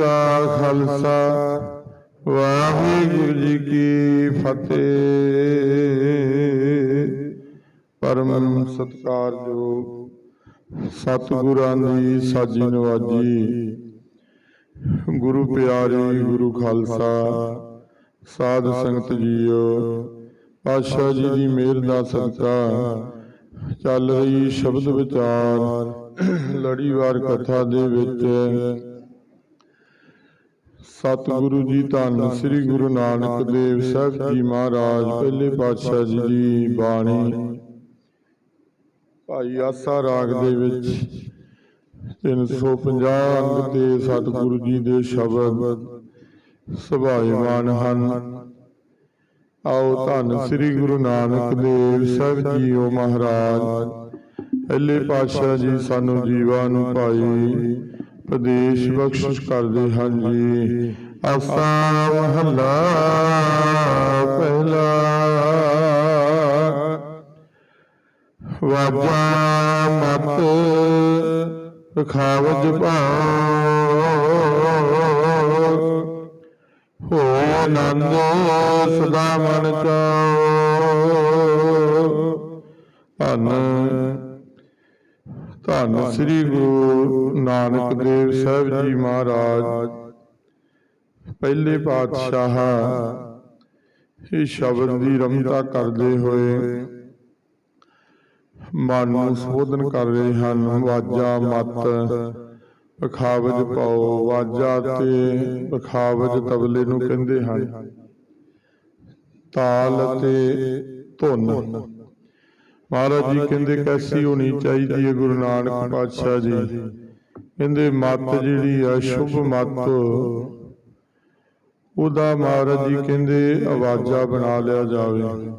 ਕਾ ਖਾਲਸਾ, ਵਾਹਿਗੁਰੂ ਜੀ ਕੀ ਫਤਿਹ। ਪਰਮ ਸਤਿਕਾਰਯੋਗ ਸਤਿਗੁਰਾਂ ਦੀ ਸਾਜੀ ਨਵਾਜੀ। ਗੁਰੂ ਪਿਆਰੇ ਗੁਰੂ ਖਾਲਸਾ, ਸਾਧ ਸੰਗਤ ਜੀਓ, ਪਾਤਸ਼ਾਹ ਜੀ ਦੀ ਮਿਹਰ ਦਾ ਸਦਕਾ ਚੱਲ ਰਹੀ ਸ਼ਬਦ ਵਿਚਾਰ ਲੜੀਵਾਰ ਕਥਾ ਦੇ ਵਿੱਚ ਸਤਿਗੁਰੂ ਜੀ ਧੰਨ, ਸ੍ਰੀ ਗੁਰੂ ਨਾਨਕ ਦੇਵ ਸਾਹਿਬ ਜੀ ਮਹਾਰਾਜ, ਪਹਿਲੇ ਪਾਤਸ਼ਾਹ ਜੀ ਦੀ ਬਾਣੀ। ਭਾਈ ਆਸਾ ਰਾਗ ਦੇ ਵਿੱਚ 350 ਅੰਗ ਤੇ ਸਤਿਗੁਰੂ ਜੀ ਦੇ ਸ਼ਬਦ ਸੁਭਾਏਮਾਨ ਹਨ। ਆਓ ਧੰਨ, ਸ੍ਰੀ ਗੁਰੂ ਨਾਨਕ ਦੇਵ ਸਾਹਿਬ ਜੀ ਜੀਓ ਮਹਾਰਾਜ। ਪਹਿਲੇ ਪਾਤਸ਼ਾਹ ਜੀ ਸਾਨੂੰ ਜੀਵਾਂ ਨੂੰ ਭਾਈ ਪ੍ਰਦੇਸ਼ ਬਖਸ਼ਿਸ਼ ਕਰਦੇ ਹਨ ਜੀ। ਆਸਾ ਮਹੱਲਾ ਪਹਿਲਾ। ਵਾਜਾ ਮਤ ਖਾਵਜ ਭਾਉ ਹੋ ਆਨੰਦ ਸਦਾ ਮਨ ਚਾਓ ਧੰਨ ਧੰਨ ਸ੍ਰੀ ਗੁਰੂ ਨਾਨਕ ਦੇਵ ਸਾਹਿਬ ਜੀ ਮਹਾਰਾਜ। ਪਹਿਲੇ ਪਾਤਸ਼ਾਹ ਇਹ ਸ਼ਬਦ ਦੀ ਰਮਤਾ ਕਰਦੇ ਹੋਏ ਮਨ ਨੂੰ ਸੋਧਨ ਕਰ ਰਹੇ ਹਨ। ਵਾਜਾ ਮਤ ਪਖਾਵਜ ਪਾਓ। ਵਾਜਾ ਤੇ ਪਖਾਵਜ ਤਬਲੇ ਨੂੰ ਕਹਿੰਦੇ ਹਨ। ਤਾਲ ਤੇ ਧੁਨ। ਮਹਾਰਾਜ ਜੀ ਕਹਿੰਦੇ ਕੈਸੀ ਹੋਣੀ ਚਾਹੀਦੀ ਹੈ ਗੁਰੂ ਨਾਨਕ ਪਾਤਸ਼ਾਹ ਜੀ। ਕਹਿੰਦੇ ਮਤ ਜਿਹੜੀ ਆ ਸ਼ੁਭ ਮਤ। ਉਹਦਾ ਮਹਾਰਾਜ ਜੀ ਕਹਿੰਦੇ ਆਵਾਜ਼ਾ ਬਣਾ ਲਿਆ ਜਾਵੇ।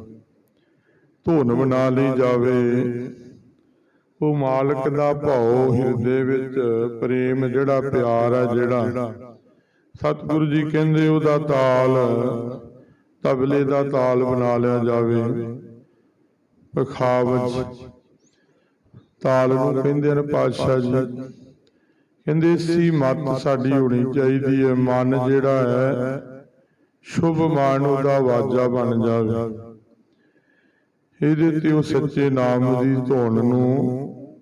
ਧੁਨ ਬਣਾ ਲਈ ਜਾਵੇ। ਉਹ ਮਾਲਕ ਦਾ ਭਾਉ ਹਿਰਦੇ ਵਿੱਚ ਪ੍ਰੇਮ ਜਿਹੜਾ ਪਿਆਰ ਹੈ ਜਿਹੜਾ। ਸਤਿਗੁਰੂ ਜੀ ਕਹਿੰਦੇ ਉਹਦਾ ਤਾਲ। ਤਬਲੇ ਦਾ ਤਾਲ ਬਣਾ ਲਿਆ ਜਾਵੇ। ਪਖਾਵਜ। ਤਾਲ ਨੂੰ ਕਹਿੰਦੇ ਨੇ ਪਾਤਸ਼ਾਹ ਜੀ। ਕਹਿੰਦੇ, ਸੀ ਮਤ ਸਾਡੀ ਹੋਣੀ ਚਾਹੀਦੀ ਹੈ, ਮਨ ਜਿਹੜਾ ਹੈ, ਸ਼ੁਭ ਮਨ ਉਹਦਾ ਵਾਜਾ ਬਣ ਜਾਵੇ। ਇਹਦੇ ਤੇ ਉਹ ਸੱਚੇ ਨਾਮ ਦੀ ਧੁਨ ਨੂੰ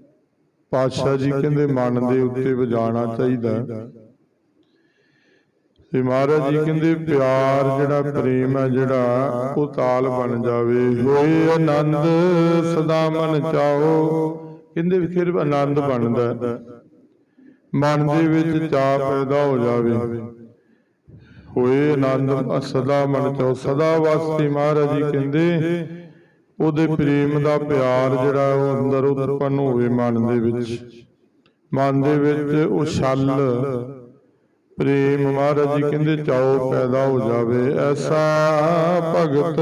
ਪਾਤਸ਼ਾਹ ਜੀ ਕਹਿੰਦੇ, ਮਨ ਦੇ ਉੱਤੇ ਵਜਾਣਾ ਚਾਹੀਦਾ ਹੈ। ਤੇ ਮਹਾਰਾਜ ਜੀ ਕਹਿੰਦੇ ਪਿਆਰ ਜਿਹੜਾ ਪ੍ਰੇਮ ਹੈ ਜਿਹੜਾ ਉਹ ਤਾਲ ਬਣ ਜਾਵੇ। ਹੋਏ ਆਨੰਦ ਸਦਾ ਮਨ ਚਾਓ। ਕਹਿੰਦੇ ਫਿਰ ਆਨੰਦ ਬਣਦਾ। ਮਨ ਦੇ ਵਿੱਚ ਚਾਹ ਪੈਦਾ ਹੋ ਜਾਵੇ। ਹੋਏ ਆਨੰਦ ਸਦਾ ਮਨ ਚਾਓ। ਸਦਾ ਵਾਸਤੇ ਮਹਾਰਾਜ ਜੀ ਕਹਿੰਦੇ ਉਹਦੇ ਪ੍ਰੇਮ ਦਾ ਪਿਆਰ ਜਿਹੜਾ ਉਹ ਅੰਦਰ ਉਤਪੰਨ ਹੋਵੇ ਮਨ ਦੇ ਵਿੱਚ। ਮਨ ਦੇ ਵਿੱਚ ਉਹ ਛਲ ਪ੍ਰੇਮ ਮਹਾਰਾਜ ਜੀ ਕਹਿੰਦੇ ਚਾਓ ਪੈਦਾ ਹੋ ਜਾਵੇ ਐਸਾ ਭਗਤ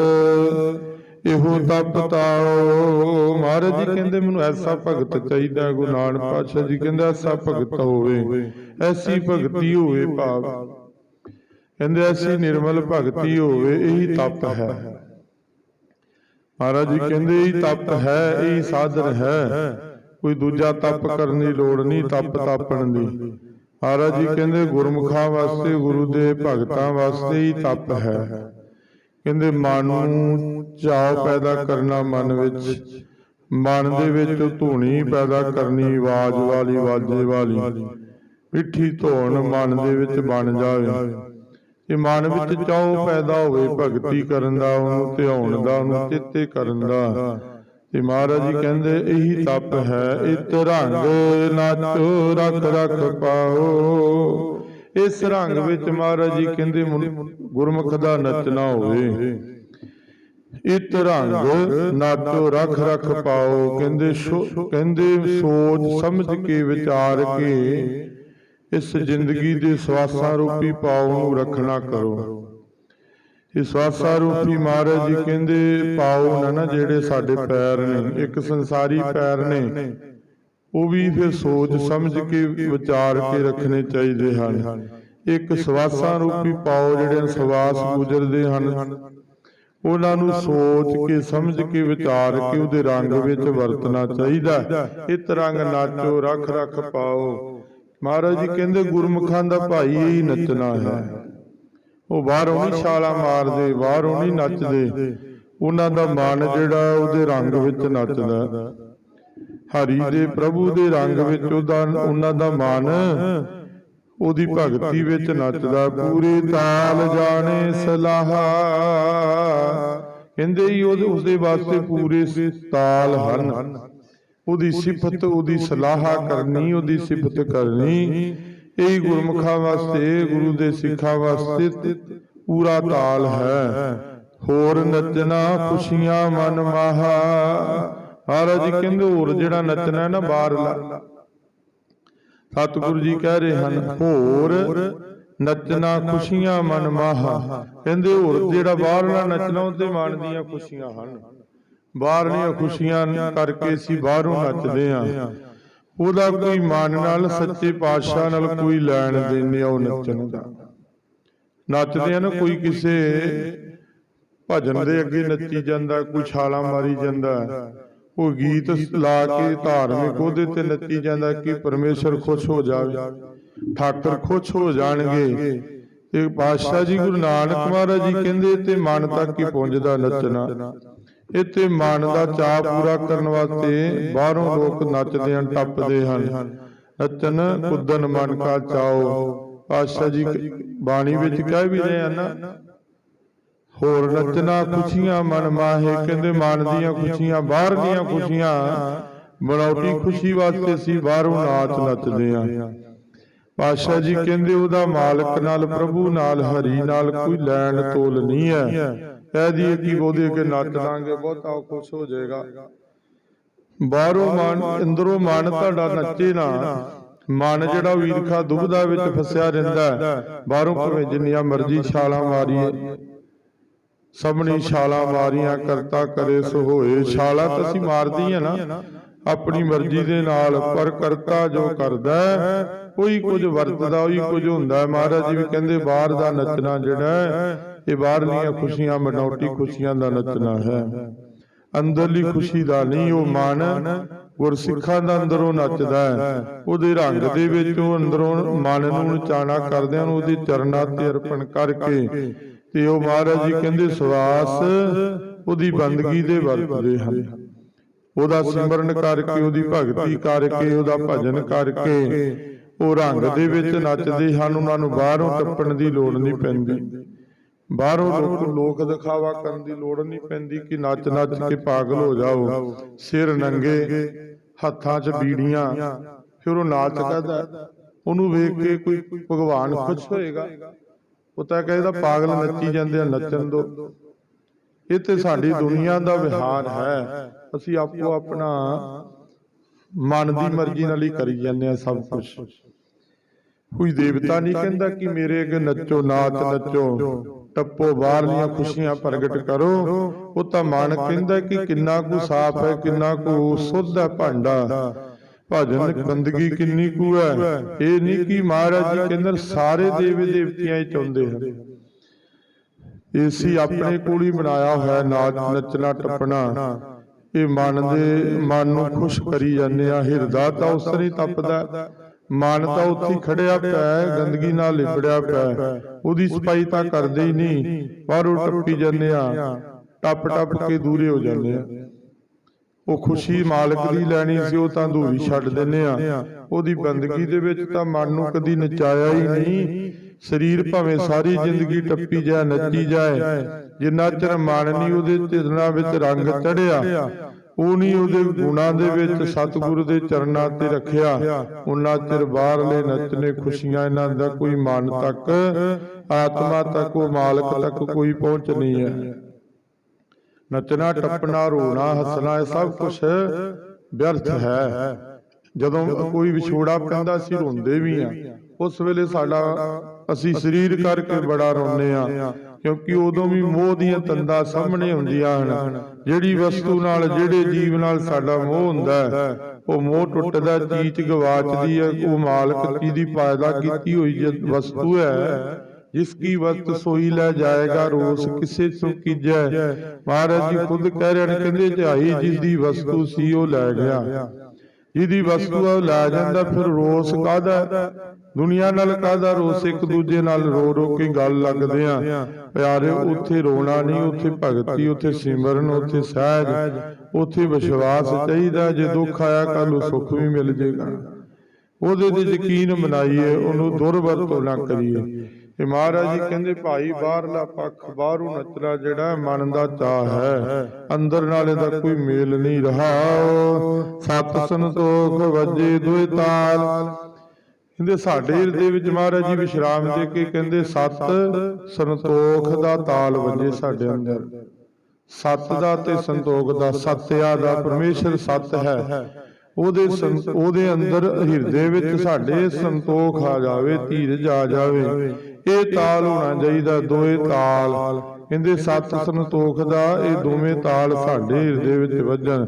ਇਹੋ ਤਪ ਤਾਓ ਮਹਾਰਾਜ ਜੀ ਕਹਿੰਦੇ ਮੈਨੂੰ ਐਸਾ ਭਗਤ ਚਾਹੀਦਾ ਗੁਰੂ ਨਾਨਕ ਪਾਤਸ਼ਾਹ ਜੀ ਕਹਿੰਦੇ ਐਸਾ ਭਗਤ ਹੋਵੇ ਐਸੀ ਭਗਤੀ ਹੋਵੇ ਭਾਵ। ਕਹਿੰਦੇ ਐਸੀ ਨਿਰਮਲ ਭਗਤੀ ਹੋਵੇ ਇਹੀ ਤਪ ਹੈ। ਮਹਾਰਾਜ ਜੀ ਕਹਿੰਦੇ ਇਹ ਤਪ ਹੈ ਇਹ ਸਾਧਨ ਹੈ। ਕੋਈ ਦੂਜਾ ਤਪ ਕਰਨ ਦੀ ਲੋੜ ਨਹੀਂ ਤਪ ਤਾਪਣ ਦੀ। ਮਹਾਰਾਜ ਜੀ ਕਹਿੰਦੇ ਗੁਰਮੁਖਾਂ ਵਾਸਤੇ ਗੁਰੂ ਦੇ ਭਗਤਾਂ ਵਾਸਤੇ ਹੀ ਤਪ ਹੈ। ਕਹਿੰਦੇ ਮਨ ਨੂੰ ਚਾਅ ਪੈਦਾ ਕਰਨਾ ਮਨ ਵਿੱਚ। ਮਨ ਦੇ ਵਿੱਚ ਧੂਣੀ ਪੈਦਾ ਕਰਨੀ ਆਵਾਜ਼ ਵਾਲੀ ਵਾਜੇ ਵਾਲੀ। ਮਿੱਠੀ ਧੋਣ ਮਨ ਦੇ ਵਿੱਚ ਬਣ ਜਾਵੇ। ਇਹ ਮਨ ਵਿੱਚ ਚਾਉ ਪੈਦਾ ਹੋਵੇ ਭਗਤੀ ਕਰਨ ਦਾ ਉਹਨੂੰ ਧਿਆਉਣ ਦਾ ਉਹਨੂੰ ਚਿੱਤੇ ਕਰਨ ਦਾ। ਤੇ ਮਹਾਰਾਜ ਜੀ ਕਹਿੰਦੇ ਇਹੀ ਤਪ ਹੈ ਇਤ ਰੰਗ ਨਾਚੋ ਰਖ ਰਖ ਪਾਓ। ਇਸ ਰੰਗ ਵਿੱਚ ਮਹਾਰਾਜ ਜੀ ਕਹਿੰਦੇ ਗੁਰਮੁਖ ਦਾ ਨੱਚਣਾ ਹੋਵੇ। ਇਤ ਰੰਗ ਨਾਚੋ ਰਖ ਰਖ ਪਾਓ। ਕਹਿੰਦੇ ਕਹਿੰਦੇ ਸੋਚ ਸਮਝ ਕੇ ਵਿਚਾਰ ਕੇ ਇਸ ਜ਼ਿੰਦਗੀ ਦੇ ਸਵਾਸਾਂ ਰੂਪੀ ਪਾਉ ਨੂੰ ਰੱਖਣਾ ਕਰੋ। ਇਹ ਸਵਾਸਾਂ ਰੂਪੀ ਮਹਾਰਾਜ ਜੀ ਕਹਿੰਦੇ ਪਾਉ ਨਾ ਨਾ ਜਿਹੜੇ ਸਾਡੇ ਪੈਰ ਨੇ, ਇੱਕ ਸੰਸਾਰੀ ਪੈਰ ਨੇ, ਉਹ ਵੀ ਫਿਰ ਸੋਚ ਸਮਝ ਕੇ ਵਿਚਾਰ ਕੇ ਰੱਖਣੇ ਚਾਹੀਦੇ ਹਨ। ਇੱਕ ਸਵਾਸਾਂ ਰੂਪੀ ਪਾਉ ਜਿਹੜੇ ਸਵਾਸ ਗੁਜ਼ਰਦੇ ਹਨ, ਉਹਨਾਂ ਨੂੰ ਸੋਚ ਕੇ, ਸਮਝ ਕੇ, ਵਿਚਾਰ ਕੇ ਉਹਦੇ ਰੰਗ ਵਿੱਚ ਵਰਤਣਾ ਚਾਹੀਦਾ। ਇਹ ਰੰਗ ਨਾਚੋ ਰੱਖ ਰੱਖ ਪਾਓ। ਮਹਾਰਾਜ ਜੀ ਕਹਿੰਦੇ, ਗੁਰਮੁਖਾਂ ਦਾ ਭਾਈ ਹੀ ਨੱਚਣਾ ਹੈ। ਉਹ ਬਾਹਰੋਂ ਨਹੀਂ ਛਾਲਾ ਮਾਰਦੇ ਬਾਹਰੋਂ ਨਹੀਂ ਨੱਚਦੇ। ਉਹਨਾਂ ਦਾ ਮਨ ਜਿਹੜਾ ਉਹਦੇ ਰੰਗ ਵਿੱਚ ਨੱਚਦਾ। ਹਰੀ ਦੇ ਪ੍ਰਭੂ ਦੇ ਰੰਗ ਵਿੱਚ ਉਹਦਾ ਉਹਨਾਂ ਦਾ ਮਨ ਉਹਦੀ ਭਗਤੀ ਵਿੱਚ ਨੱਚਦਾ। ਪੂਰੇ ਤਾਲ ਜਾਣੇ ਸਲਾਹਾ। ਕਹਿੰਦੇ ਹੀ ਉਹਦੇ ਉਸਦੇ ਵਾਸਤੇ ਪੂਰੇ ਤਾਲ ਹਨ। ਉਹਦੀ ਸਿਫਤ ਉਹਦੀ ਸਲਾਹਾ ਕਰਨੀ ਉਹਦੀ ਸਿਫਤ ਕਰਨੀ। ਇਹ ਗੁਰਮੁਖਾਂ ਵਾਸਤੇ ਗੁਰੂ ਦੇ ਸਿੱਖਾਂ ਵਾਸਤੇ ਪੂਰਾ ਤਾਲ ਹੈ। ਹੋਰ ਨੱਚਣਾ ਖੁਸ਼ੀਆਂ ਮਨ ਮਾਹਾ। ਮਹਾਰਾਜ ਕਹਿੰਦੇ ਹੋਰ ਜਿਹੜਾ ਨੱਚਣਾ ਹੈ ਨਾ ਬਾਹਰਲਾ। ਸਤਿਗੁਰੂ ਜੀ ਕਹਿ ਰਹੇ ਹਨ ਹੋਰ ਨੱਚਣਾ ਖੁਸ਼ੀਆਂ ਮਨ ਮਾਹਾ। ਕਹਿੰਦੇ ਹੋਰ ਜਿਹੜਾ ਬਾਹਰਲਾ ਨੱਚਣਾ ਉਹਦੇ ਮਨ ਦੀਆਂ ਖੁਸ਼ੀਆਂ ਹਨ। ਬਾਹਰਲੀਆਂ ਖੁਸ਼ੀਆਂ ਕਰਕੇ ਅਸੀਂ ਬਾਹਰੋਂ ਨੱਚਦੇ ਆਂ ਉਹਦਾ ਕੋਈ ਮਨ ਨਾਲ ਸੱਚੇ ਪਾਤਸ਼ਾਹ ਨਾਲ ਕੋਈ ਲੈਣ ਦੇਣ ਉਹ ਨੱਚਣ ਦਾ। ਨੱਚਦੇ ਆ ਕੋਈ ਕਿਸੇ ਭਜਨ ਦੇ ਅੱਗੇ ਨੱਚੀ ਜਾਂਦਾ, ਕੋਈ ਛਾਲਾਂ ਮਾਰੀ ਜਾਂਦਾ, ਉਹ ਗੀਤ ਲਾ ਕੇ ਧਾਰਮਿਕ ਉਹਦੇ ਤੇ ਨੱਚੀ ਜਾਂਦਾ ਕਿ ਪਰਮੇਸ਼ਰ ਖੁਸ਼ ਹੋ ਜਾਵੇ, ਠਾਕਰ ਖੁਸ਼ ਹੋ ਜਾਣਗੇ। ਤੇ ਪਾਤਸ਼ਾਹ ਜੀ ਗੁਰੂ ਨਾਨਕ ਮਹਾਰਾਜ ਜੀ ਕਹਿੰਦੇ, ਤੇ ਮਨ ਤੱਕ ਹੀ ਪਹੁੰਚਦਾ ਨੱਚਣਾ। ਇੱਥੇ ਮਨ ਦਾ ਚਾਹ ਪੂਰਾ ਕਰਨ ਵਾਸਤੇ ਬਾਹਰੋਂ ਲੋਕ ਨੱਚਦੇ ਹਨ ਟੱਪਦੇ ਹਨ। ਨੱਚਨ ਕੁੱਦਨ ਮਨ ਕਾ ਚਾਓ। ਪਾਤਸ਼ਾਹ ਜੀ ਬਾਣੀ ਵਿੱਚ ਕਹਿ ਵੀ ਰਹੇ ਹਨ ਹੋਰ ਨੱਚਣਾ ਖੁਸ਼ੀਆਂ ਮਨ ਮਾਹੇ ਕਹਿੰਦੇ ਮਨ ਦੀਆਂ ਖੁਸ਼ੀਆਂ ਬਾਹਰ ਦੀਆਂ ਖੁਸ਼ੀਆਂ ਬਣਾਉਟੀ ਖੁਸ਼ੀ ਵਾਸਤੇ ਅਸੀਂ ਬਾਹਰੋਂ ਨਾਚ ਨੱਚਦੇ ਆਂ ਪਾਤਸ਼ਾਹ ਜੀ ਕਹਿੰਦੇ ਉਹਦਾ ਮਾਲਕ ਨਾਲ ਪ੍ਰਭੂ ਨਾਲ ਹਰੀ ਨਾਲ ਕੋਈ ਲੈਣ ਤੋਲ ਨਹੀਂ ਹੈ। ਕਹਿ ਦਈਏ ਕਿ ਉਹਦੇ ਅੱਗੇ ਨੱਚ ਲਾਂਗੇ ਬਹੁਤਾ ਉਹ ਖੁਸ਼ ਹੋ ਜਾਏਗਾ। ਬਾਹਰੋਂ ਮਨ ਅੰਦਰੋਂ ਮਨ ਤੁਹਾਡਾ ਨੱਚੇ ਨਾ। ਮਨ ਜਿਹੜਾ ਵੀਰਖਾ ਦੁਬਦਾ ਵਿੱਚ ਫਸਿਆ ਰਹਿੰਦਾ। ਬਾਹਰੋਂ ਭਾਵੇਂ ਜਿੰਨੀਆਂ ਮਰਜ਼ੀ ਛਾਲਾਂ ਮਾਰੀਏ। ਸਭਨੀ ਛਾਲਾਂ ਮਾਰੀਆਂ ਕਰਤਾ ਕਰੇ ਸੋ ਹੋਏ ਛਾਲਾਂ ਤਾਂ ਅਸੀਂ ਮਾਰਦੀ ਆ ਨਾ। ਆਪਣੀ ਮਰਜ਼ੀ ਦੇ ਨਾਲ ਪਰ ਕਰਤਾ ਜੋ ਕਰਦਾ ਹੈ, ਕੋਈ ਕੁਝ ਵਰਤਦਾ ਉਹੀ ਕੁਝ ਹੁੰਦਾ। ਮਹਾਰਾਜ ਜੀ ਵੀ ਕਹਿੰਦੇ ਬਾਹਰ ਦਾ ਨੱਚਣਾ ਜਿਹੜਾ ਇਹ ਬਾਹਰਲੀਆਂ ਖੁਸ਼ੀਆਂ ਮਨੌਟੀ ਖੁਸ਼ੀਆਂ ਦਾ ਨੱਚਣਾ ਹੈ। ਅੰਦਰਲੀ ਖੁਸ਼ੀ ਦਾ ਨਹੀਂ ਉਹ ਮਨ ਗੁਰਸਿੱਖਾਂ ਦਾ ਅੰਦਰੋਂ ਨੱਚਦਾ ਹੈ। ਉਹਦੇ ਰੰਗ ਦੇ ਵਿੱਚ ਉਹ ਅੰਦਰੋਂ ਮਨ ਨੂੰ ਨਚਾਣਾ ਕਰਦਿਆਂ ਨੂੰ ਉਹਦੇ ਚਰਨਾਂ ਤੇ ਅਰਪਣ ਕਰਕੇ ਤੇ ਉਹ ਮਹਾਰਾਜ ਜੀ ਕਹਿੰਦੇ ਸਵਾਸ ਉਹਦੀ ਬੰਦਗੀ ਦੇ ਵਰਤਦੇ ਹਨ। ਉਹਦਾ ਸਿਮਰਨ ਕਰਕੇ ਉਹਦੀ ਭਗਤੀ ਕਰਕੇ ਉਹਦਾ ਭਜਨ ਕਰਕੇ ਉਹ ਰੰਗ ਦੇ ਵਿੱਚ ਨੱਚਦੇ ਹਨ। ਉਹਨਾਂ ਨੂੰ ਬਾਹਰੋਂ ਟੱਪਣ ਦੀ ਲੋੜ ਨਹੀਂ ਪੈਂਦੀ। ਬਾਹਰੋਂ ਲੋਕ ਲੋਕ ਦਿਖਾਵਾ ਕਰਨ ਦੀ ਲੋੜ ਨਹੀਂ ਪੈਂਦੀ ਕਿ ਨੱਚ ਨੱਚ ਕੇ ਪਾਗਲ ਹੋ ਜਾਓ। ਸਿਰ ਨੰਗੇ ਹੱਥਾਂ 'ਚ ਬੀੜੀਆਂ ਫਿਰ ਉਹ ਨਾਚ ਕਰਦਾ। ਉਹਨੂੰ ਵੇਖ ਕੇ ਕੋਈ ਭਗਵਾਨ ਖੁਸ਼ ਹੋਏਗਾ। ਉਹ ਤਾਂ ਕਹਿੰਦਾ ਪਾਗਲ ਨੱਚੀ ਜਾਂਦੇ ਆ ਨੱਚਣ ਦੋ। ਇਹ ਤੇ ਸਾਡੀ ਦੁਨੀਆ ਦਾ ਵਿਹਾਰ ਹੈ। ਅਸੀਂ ਆਪੋ ਆਪਣਾ ਮਨ ਦੀ ਮਰਜ਼ੀ ਨਾਲ ਹੀ ਕਰੀ ਜਾਂਦੇ ਆ ਸਭ ਕੁਝ ਕੋਈ ਦੇਵਤਾ ਨਹੀਂ ਕਹਿੰਦਾ ਕਿ ਮੇਰੇ ਅੱਗੇ ਨੱਚੋ ਨਾਚ। ਨੱਚੋ। ਟੱਪੋ ਬਾਹਰਲੀਆਂ ਖੁਸ਼ੀਆਂ ਪ੍ਰਗਟ ਕਰੋ। ਉਹ ਤਾਂ ਮਨ ਕਹਿੰਦਾ ਕਿ ਕਿੰਨਾ ਕੁ ਸਾਫ਼ ਹੈ, ਕਿੰਨਾ ਕੁ ਸੁੱਧ ਹੈ ਭਾਂਡਾ। ਭਜਨ ਬੰਦਗੀ ਕਿੰਨੀ ਕੁ ਹੈ। ਇਹ ਨਹੀਂ ਕਿ ਮਹਾਰਾਜ ਜੀ ਕਹਿੰਦੇ ਸਾਰੇ ਦੇਵੀ ਦੇਵਤਿਆਂ ਚ ਚਾਹੁੰਦੇ ਹਨ। ਏਸੀ ਆਪਣੇ ਕੋਲ ਹੀ ਬਣਾਇਆ ਹੋਇਆ ਨਾਚ ਨੱਚਣਾ, ਟੱਪਣਾ। ਇਹ ਮਨ ਦੇ, ਮਨ ਨੂੰ ਖੁਸ਼ ਕਰੀ ਜਾਂਦੇ ਆ, ਹਿਰਦਾ ਤਾਂ ਉਸ ਤਰ੍ਹਾਂ ਤਪਦਾ। ਮਨ ਤਾਂ ਉੱਥੇ ਖੜਿਆ ਪਿਆ ਹੈ ਗੰਦਗੀ ਨਾਲ ਲਿਬੜਿਆ ਪਿਆ ਹੈ। ਉਹਦੀ ਸਫ਼ਾਈ ਤਾਂ ਕਰਦੇ ਹੀ ਨਹੀਂ। ਬਾਹਰੋਂ ਟੱਪੀ ਜਾਂਦੇ ਆ। ਟੱਪ ਟੱਪ ਕੇ ਦੂਰੇ ਹੋ ਜਾਂਦੇ ਆ। ਉਹ ਖੁਸ਼ੀ ਮਾਲਕ ਦੀ ਲੈਣੀ ਸੀ ਉਹ ਤਾਂ ਧੂਰੀ ਛੱਡ ਦਿੰਨੇ ਆ। ਉਹਦੀ ਬੰਦਗੀ ਦੇ ਵਿੱਚ ਤਾਂ ਮਨ ਨੂੰ ਕਦੀ ਨਚਾਇਆ ਹੀ ਨਹੀਂ। ਸਰੀਰ ਭਾਵੇਂ ਸਾਰੀ ਜ਼ਿੰਦਗੀ ਟੱਪੀ ਜਾਏ ਨੱਚੀ ਜਾਏ। ਜਿੰਨਾ ਚਿਰ ਮਨ ਨਹੀਂ ਉਹਦੇ ਚਿਤਨਾ ਵਿੱਚ ਰੰਗ ਚੜਿਆ ਉਹ ਨਹੀਂ ਉਹਦੇ ਗੁਣਾਂ ਦੇ ਵਿੱਚ ਸਤਿਗੁਰੂ ਦੇ ਚਰਨਾਂ ਤੇ ਰੱਖਿਆ। ਉਹਨਾਂ ਚਿਰ ਬਾਹਰਲੇ ਨੱਚਨੇ ਖੁਸ਼ੀਆਂ ਇਹਨਾਂ ਦਾ ਕੋਈ ਮਨ ਤੱਕ ਆਤਮਾ ਤੱਕ ਉਹ ਮਾਲਕ ਤੱਕ ਕੋਈ ਪਹੁੰਚ ਨਹੀਂ ਹੈ। ਨੱਚਣਾ ਟੱਪਣਾ ਰੋਣਾ ਹੱਸਣਾ ਇਹ ਸਭ ਕੁਝ ਵਿਅਰਥ ਹੈ। ਜਦੋਂ ਕੋਈ ਵਿਛੋੜਾ ਪੈਂਦਾ ਅਸੀਂ ਰੋਂਦੇ ਵੀ ਆ ਉਸ ਵੇਲੇ ਸਾਡਾ ਅਸੀਂ ਸਰੀਰ ਕਰਕੇ ਬੜਾ ਰੋਂਦੇ ਆ ਕਿਉਂਕਿ ਉਦੋਂ ਵੀ ਮੋਹ ਦੀਆਂ ਤੰਦਾਂ ਸਾਹਮਣੇ ਹੁੰਦੀਆਂ ਹਨ। ਜਿਹੜੀ ਵਸਤੂ ਨਾਲ, ਜਿਹੜੇ ਜੀਵ ਨਾਲ ਸਾਡਾ ਮੋਹ ਹੁੰਦਾ ਉਹ ਮੋਹ ਟੁੱਟਦਾ, ਚੀਜ਼ ਗਵਾਚਦੀ ਹੈ, ਉਹ ਮਾਲਕ ਦੀ ਪਾਇਦਾ ਕੀਤੀ ਹੋਈ ਵਸਤੂ ਹੈ, ਜਿਸ ਕੀ ਵਸਤ ਸੋਈ ਲੈ ਜਾਏਗਾ, ਰੋਸ ਕਿਸੇ ਤੋਂ ਕੀਜੈ। ਮਹਾਰਾਜ ਜੀ ਖੁਦ ਕਹਿ ਰਹੇ ਨੇ ਕਹਿੰਦੇ ਝਾਈ ਜਿਸ ਦੀ ਵਸਤੂ ਸੀ, ਉਹ ਲੈ ਗਿਆ। ਜਿਹਦੀ ਵਸਤੂ ਆ ਲੈ ਜਾਂਦਾ ਫਿਰ ਰੋਸ ਕਾਹਦਾ? ਦੁਨੀਆ ਨਾਲ ਕਾਹਦਾ ਰੋਸ? ਇੱਕ ਦੂਜੇ ਨਾਲ ਰੋ ਰੋ ਕੇ ਗੱਲ ਲੱਗਦੇ ਆ। ਪਿਆਰੇ ਉੱਥੇ ਰੋਣਾ ਨਹੀਂ ਉੱਥੇ ਭਗਤੀ ਉੱਥੇ ਸਿਮਰਨ ਉੱਥੇ ਸਹਿਜ। ਉੱਥੇ ਵਿਸ਼ਵਾਸ ਚਾਹੀਦਾ ਜੇ ਦੁੱਖ ਆਇਆ ਕੱਲ ਨੂੰ ਸੁੱਖ ਵੀ ਮਿਲ ਜੇਗਾ। ਉਹਦੇ ਤੇ ਯਕੀਨ ਬਣਾਈਏ ਉਹਨੂੰ ਦੁਰਵਰਤੋਂ ਨਾ ਕਰੀਏ। ਤੇ ਮਹਾਰਾਜ ਜੀ ਕਹਿੰਦੇ ਭਾਈ ਬਾਹਰਲਾ ਪੱਖ ਬਾਹਰੋਂ ਨੱਚਣਾ ਜਿਹੜਾ ਮਨ ਦਾ ਚਾਹ ਹੈ। ਅੰਦਰ ਨਾਲ ਇਹਦਾ ਕੋਈ ਮੇਲ ਨਹੀਂ ਰਹਾ। ਸਤ ਸੰਤੋਖ ਵੱਜੇ ਦੁਇ ਤਾਲ। ਕਹਿੰਦੇ ਸਾਡੇ ਹਿਰਦੇ ਵਿੱਚ ਮਹਾਰਾਜ ਜੀ ਵਿਸ਼ਰਾਮ ਦੇ ਕੇ ਕਹਿੰਦੇ ਸਤ ਸੰਤੋਖ ਦਾ ਤਾਲ ਵੱਜੇ ਸਾਡੇ ਅੰਦਰ। ਸਤ ਦਾ ਤੇ ਸੰਤੋਖ ਦਾ ਸਤਿਆ ਦਾ ਪਰਮੇਸ਼ਰ ਸਤ ਹੈ। ਉਹਦੇ ਉਹਦੇ ਅੰਦਰ ਹਿਰਦੇ ਵਿੱਚ ਸਾਡੇ ਸੰਤੋਖ ਆ ਜਾਵੇ ਧੀਰਜ ਆ ਜਾਵੇ। ਇਹ ਤਾਲ ਹੋਣਾ ਚਾਹੀਦਾ ਦੋਏ ਤਾਲ। ਕਹਿੰਦੇ ਸੱਤ ਸੰਤੋਖ ਦਾ, ਇਹ ਦੋਵੇਂ ਤਾਲ ਸਾਡੇ ਹਿਰਦੇ ਵਿੱਚ ਵੱਜਣ।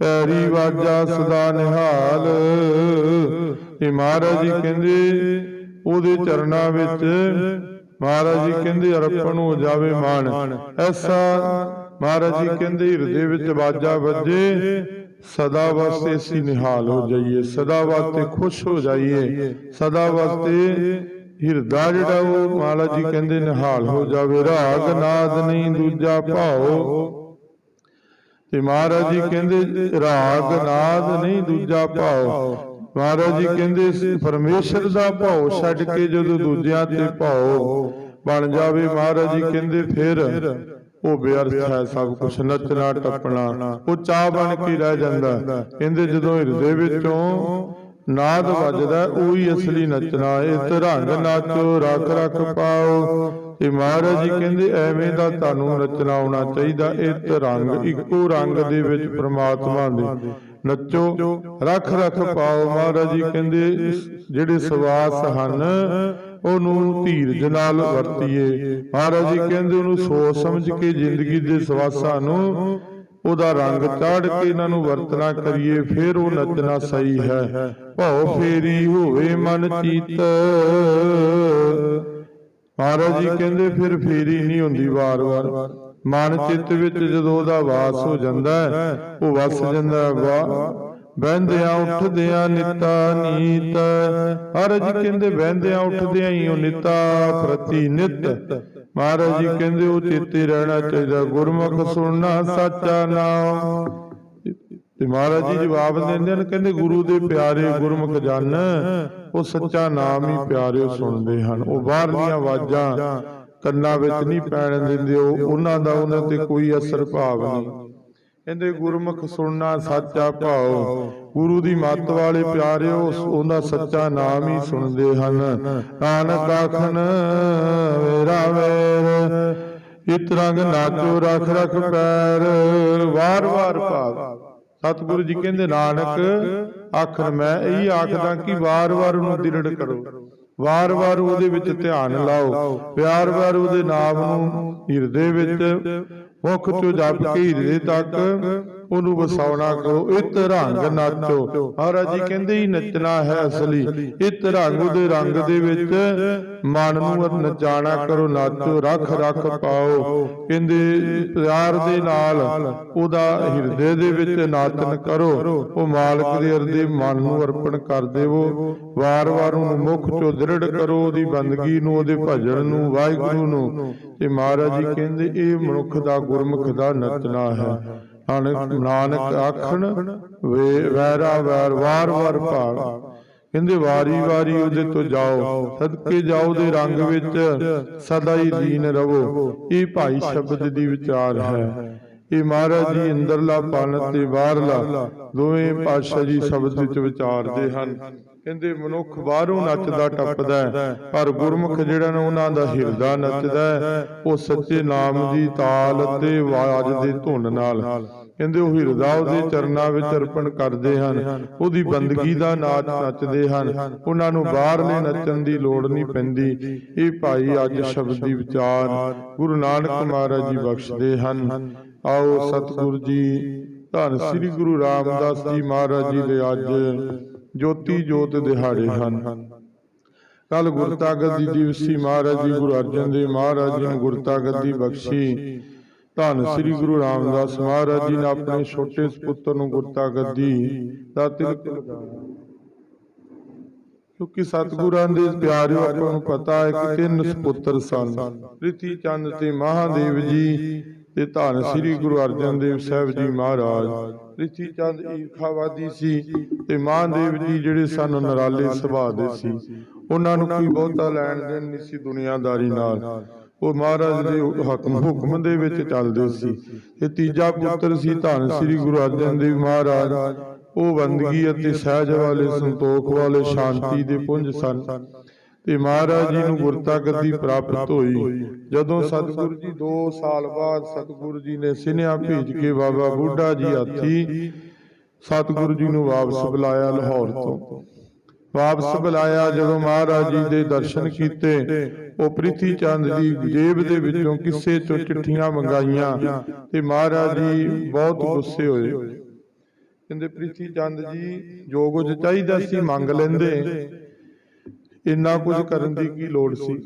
ਪੈਰੀ ਵਾਜਾ ਸਦਾ ਨਿਹਾਲ। ਇਹ ਮਹਾਰਾਜ ਜੀ ਕਹਿੰਦੇ, ਉਹਦੇ ਚਰਨਾਂ ਵਿੱਚ ਮਹਾਰਾਜ ਜੀ ਕਹਿੰਦੇ, ਅਰਪਣ ਹੋ ਜਾਵੇ ਮਾਨ ਐਸਾ ਮਹਾਰਾਜ ਜੀ ਕਹਿੰਦੇ, ਹਿਰਦੇ ਵਿੱਚ ਵਾਜਾ ਵੱਜੇ, ਸਦਾ ਵਾਸਤੇ ਅਸੀਂ ਨਿਹਾਲ ਹੋ ਜਾਈਏ, ਸਦਾ ਵਾਸਤੇ ਖੁਸ਼ ਹੋ ਜਾਈਏ, ਸਦਾ ਵਾਸਤੇ ਹਿਰਦਾ ਜਿਹੜਾ ਉਹ ਮਹਾਰਾਜ ਜੀ ਕਹਿੰਦੇ ਨਿਹਾਲ ਹੋ ਜਾਵੇ, ਰਾਗ ਨਾਦ ਨਹੀਂ ਦੂਜਾ ਭਾਉ। ਤੇ ਮਹਾਰਾਜ ਜੀ ਕਹਿੰਦੇ, ਰਾਗ ਨਾਦ ਨਹੀਂ ਦੂਜਾ ਭਾਉ। ਮਹਾਰਾਜ ਜੀ ਕਹਿੰਦੇ, ਪਰਮੇਸ਼ਰ ਦਾ ਭਾਉ ਛੱਡ ਕੇ ਜਦੋਂ ਦੂਜਿਆਂ ਤੇ ਭਾਉ ਬਣ ਜਾਵੇ, ਮਹਾਰਾਜ ਜੀ ਕਹਿੰਦੇ ਫਿਰ ਉਹ ਬੇਅਰਥ ਹੈ ਸਭ ਕੁਝ ਨੱਚਣਾ ਟੱਪਣਾ। ਉਹ ਚਾਹ ਬਣ ਕੇ ਰਹਿ ਜਾਂਦਾ। ਕਹਿੰਦੇ ਜਦੋਂ ਹਿਰਦੇ ਵਿੱਚੋਂ ਨਾਦ ਵੱਜਦਾ ਉਹੀ ਅਸਲੀ ਨੱਚਣਾ ਇਹ ਧਰੰਗ ਨਾਚੋ ਰੱਖ ਰੱਖ ਪਾਓ। ਤੇ ਮਹਾਰਾਜ ਜੀ ਕਹਿੰਦੇ ਐਵੇਂ ਦਾ ਤੁਹਾਨੂੰ ਨੱਚਣਾ ਆਉਣਾ ਚਾਹੀਦਾ ਇਹ ਧਰੰਗ ਇੱਕੋ ਰੰਗ ਦੇ ਵਿੱਚ ਪ੍ਰਮਾਤਮਾ ਦੇ। ਨੱਚੋ ਰੱਖ ਰੱਖ ਪਾਓ। ਮਹਾਰਾਜ ਜੀ ਕਹਿੰਦੇ ਜਿਹੜੇ ਸਵਾਸ ਹਨ ਉਹਨੂੰ ਧੀਰਜ ਨਾਲ ਵਰਤੀਏ। ਮਹਾਰਾਜ ਜੀ ਕਹਿੰਦੇ ਉਹਨੂੰ ਸੋਚ ਸਮਝ ਕੇ ਜ਼ਿੰਦਗੀ ਦੇ ਸਵਾਸਾਂ ਨੂੰ ਉਹਦਾ ਰੰਗ ਚਾੜ ਕੇ ਇਹਨਾਂ ਨੂੰ ਵਰਤਣਾ ਕਰੀਏ ਫਿਰ ਉਹ ਨੱਚਣਾ ਸਹੀ ਹੈ। ਭਉ ਫੇਰੀ ਹੋਵੇ ਮਨ ਚੀਤ। ਮਹਾਰਾਜ ਜੀ ਕਹਿੰਦੇ ਫਿਰ ਫੇਰੀ ਨਹੀਂ ਹੁੰਦੀ ਵਾਰ-ਵਾਰ। ਮਨ ਚਿੱਤ ਵਿੱਚ ਜਦੋਂ ਉਹਦਾ ਵਾਸ ਹੋ ਜਾਂਦਾ ਹੈ ਉਹ ਵਸ ਜਾਂਦਾ ਵਾ। ਬਹਿੰਦਿਆਂ ਉੱਠਦਿਆਂ ਨਿਤਾ ਨੀਤ ਮਹਾਰਾਜ ਜੀ ਕਹਿੰਦੇ ਬਹਿੰਦਿਆਂ ਉੱਠਦਿਆਂ ਹੀ ਉਹ ਨਿਤਾ ਪ੍ਰਤੀ ਨਿਤ ਮਹਾਰਾਜ ਜੀ ਕਹਿੰਦੇ ਉਹ ਚੇਤੇ ਰਹਿਣਾ ਚਾਹੀਦਾ ਗੁਰਮੁਖ ਸੁਣਨਾ ਸੱਚਾ ਨਾਮ। ਤੇ ਮਹਾਰਾਜ ਜੀ ਜਵਾਬ ਦਿੰਦੇ ਨੇ ਕਹਿੰਦੇ ਗੁਰੂ ਦੇ ਪਿਆਰੇ ਗੁਰਮੁਖ ਜਨ ਉਹ ਸੱਚਾ ਨਾਮ ਹੀ ਪਿਆਰੇ ਸੁਣਦੇ ਹਨ। ਉਹ ਬਾਹਰਲੀਆਂ ਆਵਾਜ਼ਾਂ ਕੰਨਾਂ ਵਿੱਚ ਨਹੀਂ ਪੈਣ ਦਿੰਦੇ ਉਹ ਉਹਨਾਂ ਦਾ ਉਹਨਾਂ ਤੇ ਕੋਈ ਅਸਰ ਭਾਵ ਨਹੀਂ। ਕਹਿੰਦੇ ਗੁਰਮੁਖ ਸੁਣਨਾ ਸੱਚਾ ਭਾਉ ਗੁਰੂ ਦੀ ਮੱਤ ਵਾਲੇ ਪਿਆਰੇ ਉਸ ਉਹਦਾ ਸੱਚਾ ਨਾਮ ਹੀ ਸੁਣਦੇ ਹਨ। ਨਾਨਕ ਆਖਣ ਮੇਰਾ ਵੇਰ ਇਤ ਰੰਗ ਨਾਚੋ ਰਖ ਰਖ ਪੈਰ ਵਾਰ ਵਾਰ ਭਾਵ। ਸਤਿਗੁਰੂ ਜੀ ਕਹਿੰਦੇ ਨਾਨਕ ਆਖਰ ਮੈਂ ਇਹੀ ਆਖਦਾ ਕਿ ਵਾਰ-ਵਾਰ ਉਹਨੂੰ ਦਿਰੜ ਕਰੋ। ਵਾਰ-ਵਾਰ ਉਹਦੇ ਵਿੱਚ ਧਿਆਨ ਲਾਓ। ਪਿਆਰ-ਵਾਰ ਉਹਦੇ ਨਾਮ ਨੂੰ ਹਿਰਦੇ ਵਿੱਚ ਮੁਖ ਚੋਂ ਜਪ ਕੇ ਹਿਰਦੇ ਤੱਕ ਉਹਨੂੰ ਵਸਾਉਣਾ ਕਰੋ ਇਤ ਰੰਗ ਨਾਚੋ। ਮਹਾਰਾਜ ਜੀ ਕਹਿੰਦੇ ਹੀ ਨੱਚਣਾ ਹੈ ਅਸਲੀ। ਇਤ ਰੰਗ ਉਹਦੇ ਰੰਗ ਦੇ ਵਿੱਚ ਮਨ ਨੂੰ ਨਚਾਣਾ ਕਰੋ, ਨਾਚੋ, ਰੱਖ ਰੱਖ ਪਾਓ। ਕਹਿੰਦੇ, ਪਿਆਰ ਦੇ ਨਾਲ ਉਹਦਾ ਹਿਰਦੇ ਦੇ ਵਿੱਚ ਨਾਚਨ ਕਰੋ। ਉਹ ਮਾਲਕ ਦੇ ਅਰਦੇ ਮਨ ਨੂੰ ਅਰਪਣ ਕਰ ਦੇਵੋ। ਵਾਰ-ਵਾਰ ਉਹਨੂੰ ਮੁਖ ਚੋਂ ਦ੍ਰਿੜ ਕਰੋ, ਉਹਦੀ ਬੰਦਗੀ ਨੂੰ, ਉਹਦੇ ਭਜਨ ਨੂੰ, ਵਾਹਿਗੁਰੂ ਨੂੰ। ਤੇ ਮਹਾਰਾਜ ਜੀ ਕਹਿੰਦੇ, ਇਹ ਮਨੁੱਖ ਦਾ ਗੁਰਮੁਖ ਦਾ ਨੱਚਣਾ ਹੈ। ਨਾਨਕ ਨਾਨਕ ਆਖਣ ਵੇ ਵੈਰਾ ਵੈਰ ਵਾਰ ਵਾਰ ਭਾਵ ਕਹਿੰਦੇ ਵਾਰੀ ਵਾਰੀ ਉਹਦੇ ਤੋਂ ਜਾਓ ਸਦਕੇ ਜਾਓ ਦੇ ਰੰਗ ਵਿੱਚ ਸਦਾ ਹੀ ਲੀਨ ਰਵੋ ਇਹ ਭਾਈ ਸ਼ਬਦ ਦੀ ਵਿਚਾਰ ਹੈ। ਇਹ ਮਹਾਰਾਜ ਜੀ ਅੰਦਰਲਾ ਪਨ ਤੇ ਬਾਹਰਲਾ ਦੋਵੇਂ ਪਾਤਸ਼ਾਹ ਜੀ ਸ਼ਬਦ ਵਿੱਚ ਵਿਚਾਰਦੇ ਹਨ। ਕਹਿੰਦੇ ਮਨੁੱਖ ਬਾਹਰੋਂ ਨੱਚਦਾ ਟੱਪਦਾ ਹੈ, ਪਰ ਗੁਰਮੁਖ ਜਿਹੜਾ ਨੇ ਉਹਨਾਂ ਦਾ ਹਿਰਦਾ ਨੱਚਦਾ ਉਹ ਸੱਚੇ ਨਾਮ ਦੀ ਤਾਲ ਅਤੇ ਆਵਾਜ਼ ਦੇ ਧੁਨ ਨਾਲ। ਕਹਿੰਦੇ ਉਹ ਹਿਰਦਾ ਉਹਦੇ ਚਰਨਾਂ ਵਿੱਚ ਅਰਪਣ ਕਰਦੇ ਹਨ ਉਹਦੀ ਬੰਦਗੀ ਦਾ ਨਾਚ ਨੱਚਦੇ ਹਨ। ਉਹਨਾਂ ਨੂੰ ਬਾਹਰਲੇ ਨੱਚਣ ਦੀ ਲੋੜ ਨਹੀਂ ਪੈਂਦੀ। ਇਹ ਭਾਈ ਅੱਜ ਸ਼ਬਦੀ ਵਿਚਾਰ ਗੁਰੂ ਨਾਨਕ ਮਹਾਰਾਜ ਜੀ ਬਖਸ਼ਦੇ ਹਨ। ਆਓ ਸਤਿਗੁਰੂ ਜੀ ਧੰਨ ਸ੍ਰੀ ਗੁਰੂ ਰਾਮਦਾਸ ਜੀ ਮਹਾਰਾਜ ਜੀ ਦੇ ਅੱਜ ਜੋਤੀ ਜੋਤ ਦਿਹਾੜੇ ਹਨ। ਕੱਲ ਗੁਰਤਾ ਗੱਦੀ ਦਿਵਸੀ ਮਹਾਰਾਜ ਜੀ ਗੁਰੂ ਅਰਜਨ ਦੇਵ ਮਹਾਰਾਜ ਜੀ ਨੂੰ ਗੁਰਤਾ ਗੱਦੀ ਬਖਸ਼ੀ। ਧੰਨ ਸ੍ਰੀ ਗੁਰੂ ਰਾਮਦਾਸ ਮਹਾਰਾਜ ਜੀ ਨੇ ਆਪਣੇ ਛੋਟੇ ਸੁਪੁੱਤਰ ਨੂੰ ਗੁਰਤਾ ਗੱਦੀ ਦਾ ਤਿਲਕ ਲਗਾਇਆ ਕਿਉਂਕਿ ਸਤਿਗੁਰਾਂ ਦੇ ਪਿਆਰਿਓ ਆਪਾਂ ਨੂੰ ਪਤਾ ਹੈ ਕਿ ਤਿੰਨ ਸੁਪੁੱਤਰ ਸਨ। ਪ੍ਰਿਥੀ ਚੰਦ ਤੇ ਮਹਾਦੇਵ ਜੀ ਤੇ ਧੰਨ ਸ੍ਰੀ ਗੁਰੂ ਅਰਜਨ ਦੇਵ ਸਾਹਿਬ ਜੀ ਮਹਾਰਾਜ। ਪ੍ਰਿਥੀ ਚੰਦ ਈਰਖਾਵਾਦੀ ਸੀ ਤੇ ਮਹਾਦੇਵ ਜੀ ਜਿਹੜੇ ਸਨ ਨਰਾਲੇ ਸੁਭਾਅ ਦੇ ਸੀ। ਉਹਨਾਂ ਨੂੰ ਕੋਈ ਬਹੁਤਾ ਲੈਣ ਦੇਣ ਨਹੀਂ ਸੀ ਦੁਨੀਆਦਾਰੀ ਨਾਲ। ਉਹ ਮਹਾਰਾਜ ਦੇ ਹੁਕਮ ਹੁਕਮ ਦੇ ਵਿੱਚ ਚੱਲਦੇ ਸੀ। ਤੇ ਤੀਜਾ ਪੁੱਤਰ ਸੀ ਧੰਨ ਸ੍ਰੀ ਗੁਰੂ ਅਰਜਨ ਦੇਵ ਮਹਾਰਾਜ। ਉਹ ਬੰਦਗੀ ਅਤੇ ਸਹਿਜ ਵਾਲੇ ਸੰਤੋਖ ਵਾਲੇ ਸ਼ਾਂਤੀ ਦੇ ਪੁੰਜ ਸਨ। ਤੇ ਮਹਾਰਾਜ ਜੀ ਨੂੰ ਗੁਰਤਾ ਗੱਦੀ ਪ੍ਰਾਪਤ ਹੋਈ। ਜਦੋਂ ਸਤਿਗੁਰੂ ਜੀ 2 ਸਾਲ ਬਾਅਦ ਸਤਿਗੁਰੂ ਜੀ ਨੇ ਸਿਨੇਹਾ ਭੇਜ ਕੇ ਬਾਬਾ ਬੁੱਢਾ ਜੀ ਹਾਥੀ ਸਤਿਗੁਰੂ ਜੀ ਨੂੰ ਵਾਪਸ ਬੁਲਾਇਆ ਲਾਹੌਰ ਤੋਂ। ਵਾਪਸ ਬੁਲਾਇਆ ਜਦੋਂ ਮਹਾਰਾਜ ਜੀ ਦੇ ਦਰਸ਼ਨ ਕੀਤੇ ਉਹ ਪ੍ਰਿਥੀ ਚੰਦ ਦੀ ਜੇਬ ਦੇ ਵਿੱਚੋਂ ਕਿਸੇ ਚੋਂ ਚਿੱਠੀਆਂ ਮੰਗਾਈਆਂ ਤੇ ਮਹਾਰਾਜ ਜੀ ਬਹੁਤ ਗੁੱਸੇ ਹੋਏ। ਕਹਿੰਦੇ ਪ੍ਰਿਥੀ ਚੰਦ ਜੀ ਜੋ ਕੁਝ ਚਾਹੀਦਾ ਸੀ ਮੰਗ ਲੈਂਦੇ। ਇੰਨਾ ਕੁਝ ਕਰਨ ਦੀ ਕੀ ਲੋੜ ਸੀ?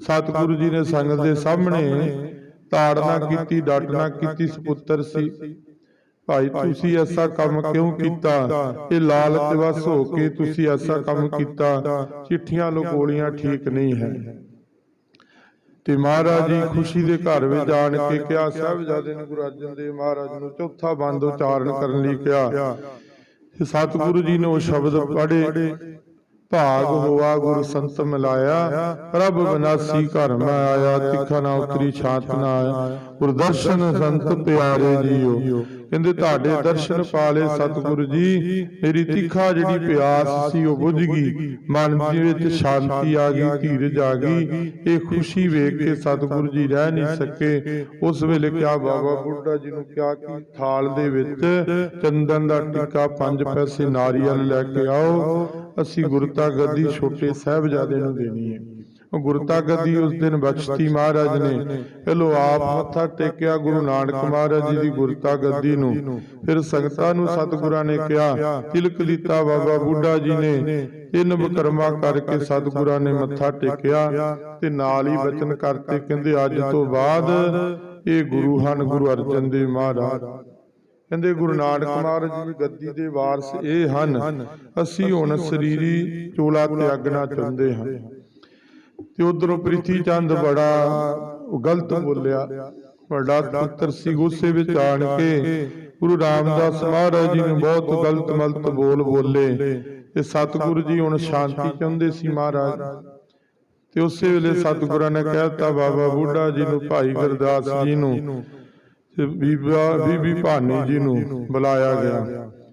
ਸਤਿਗੁਰੂ ਜੀ ਨੇ ਸੰਗਤ ਦੇ ਸਾਹਮਣੇ ਤਾੜਨਾ ਕੀਤੀ ਡਾਟਣਾ ਕੀਤੀ ਸੁਪੁੱਤਰ ਸੀ। ਭਾਈ ਤੁਸੀਂ ਐਸਾ ਕੰਮ ਕਿਉਂ ਕੀਤਾ? ਇਹ ਲਾਲਚ ਵਸ ਹੋ ਕੇ ਤੁਸੀਂ ਐਸਾ ਕੰਮ ਕੀਤਾ। ਚਿੱਠੀਆਂ ਲਗੋਲੀਆਂ ਠੀਕ ਨਹੀਂ ਹੈ। ਤੇ ਮਹਾਰਾਜ ਜੀ ਖੁਸ਼ੀ ਦੇ ਘਰ ਵਿੱਚ ਆਣ ਕੇ ਕਿਹਾ ਸਾਹਿਬਜ਼ਾਦੇ ਨੇ ਗੁਰੂ ਅਰਜਨ ਦੇਵ ਮਹਾਰਾਜ ਨੂੰ ਚੌਥਾ ਬੰਦ ਉਚਾਰਨ ਕਰਨ ਲਈ ਕਿਹਾ। ਸਤਿਗੁਰੂ ਜੀ ਨੇ ਉਹ ਸ਼ਬਦ ਪੜ੍ਹੇ। ਭਾਗ ਹੋਆ ਗੁਰ ਸੰਤ ਮਿਲਾਇਆ। ਪ੍ਰਭ ਬਨਾਸੀ ਘਰ ਮੈਂ ਆਇਆ ਤਿੱਖਾ ਨਾ ਉਤਰੀ ਛਾਤ ਨਾ ਆਇਆ। ਗੁਰ ਦਰਸ਼ਨ ਸੰਤ ਪਿਆਰੇ ਜੀਓ। ਕਹਿੰਦੇ ਤੁਹਾਡੇ ਦਰਸ਼ਨ ਪਾਲੇ ਸਤਿਗੁਰੂ ਜੀ ਮੇਰੀ ਤਿੱਖਾ ਜਿਹੜੀ ਪਿਆਸ ਸੀ ਉਹ ਬੁਝ ਗਈ। ਮਨ ਦੇ ਵਿੱਚ ਸ਼ਾਂਤੀ ਆ ਗਈ ਧੀਰਜ ਆ ਗਈ ਇਹ ਖੁਸ਼ੀ ਵੇਖ ਕੇ ਸਤਿਗੁਰੂ ਜੀ ਰਹਿ ਨਹੀਂ ਸਕੇ। ਉਸ ਵੇਲੇ ਕਿਹਾ ਬਾਬਾ ਬੁੱਢਾ ਜੀ ਨੂੰ ਕਿਹਾ ਕਿ ਥਾਲ ਦੇ ਵਿੱਚ ਚੰਦਨ ਦਾ ਟਿੱਕਾ ਪੰਜ ਪੈਸੇ ਨਾਰੀਅਲ ਲੈ ਕੇ ਆਓ। ਅਸੀਂ ਗੁਰਤਾ ਗੱਦੀ ਛੋਟੇ ਸਾਹਿਬਜ਼ਾਦੇ ਨੂੰ ਦੇਣੀ ਹੈ। ਗੁਰਤਾ ਗੱਦੀ ਉਸ ਦਿਨ ਬਖਸ਼ਤੀ ਮਹਾਰਾਜ ਨੇ। ਪਹਿਲੋ ਆਪ ਮੱਥਾ ਟੇਕਿਆ ਗੁਰੂ ਨਾਨਕ ਮਹਾਰਾਜ ਜੀ ਦੀ ਗੁਰਤਾ ਗੱਦੀ ਨੂੰ। ਫਿਰ ਸੰਗਤਾਂ ਨੂੰ ਸਤਿਗੁਰਾਂ ਨੇ ਕਿਹਾ ਤਿਲਕ ਦਿੱਤਾ ਬਾਬਾ ਬੁੱਢਾ ਜੀ ਨੇ। ਤਿੰਨ ਬਕਰਮਾ ਕਰਕੇ ਸਤਿਗੁਰਾਂ ਨੇ ਮੱਥਾ ਟੇਕਿਆ ਤੇ ਨਾਲ ਹੀ ਬਚਨ ਕਰਤੇ ਕਹਿੰਦੇ ਅੱਜ ਤੋਂ ਬਾਅਦ ਇਹ ਗੁਰੂ ਹਨ ਗੁਰੂ ਅਰਜਨ ਦੇਵ ਮਹਾਰਾਜ। ਕਹਿੰਦੇ ਗੁਰੂ ਨਾਨਕ ਮਹਾਰਾਜ ਜੀ ਦੀ ਗੱਦੀ ਦੇ ਵਾਰਸ ਇਹ ਹਨ। ਅਸੀਂ ਹੁਣ ਸਰੀਰੀ ਚੋਲਾ ਤਿਆਗਣਾ ਚਾਹੁੰਦੇ ਹਾਂ। ਤੇ ਉਧਰੋਂ ਪ੍ਰਿਥੀ ਚੰਦ ਬੜਾ ਗਲਤ ਬੋਲਿਆ। ਵੱਡਾ ਪੁੱਤਰ ਸੀ ਗੁੱਸੇ ਵਿੱਚ ਆਣ ਕੇ। ਗੁਰੂ ਰਾਮਦਾਸ ਮਹਾਰਾਜ ਜੀ ਨੂੰ ਬਹੁਤ ਗਲਤ ਮਲਤ ਬੋਲ ਬੋਲੇ। ਤੇ ਸਤਿਗੁਰੂ ਜੀ ਹੁਣ ਸ਼ਾਂਤੀ ਚਾਹੁੰਦੇ ਸੀ ਮਹਾਰਾਜ। ਤੇ ਉਸੇ ਵੇਲੇ ਸਤਿਗੁਰਾਂ ਨੇ ਕਹਿਤਾ ਬਾਬਾ ਬੁੱਢਾ ਜੀ ਨੂੰ ਭਾਈ ਗੁਰਦਾਸ ਜੀ ਨੂੰ। ਤੇ ਬੀਬਾ ਬੀਬੀ ਭਾਨੀ ਜੀ ਨੂੰ ਬੁਲਾਇਆ ਗਿਆ।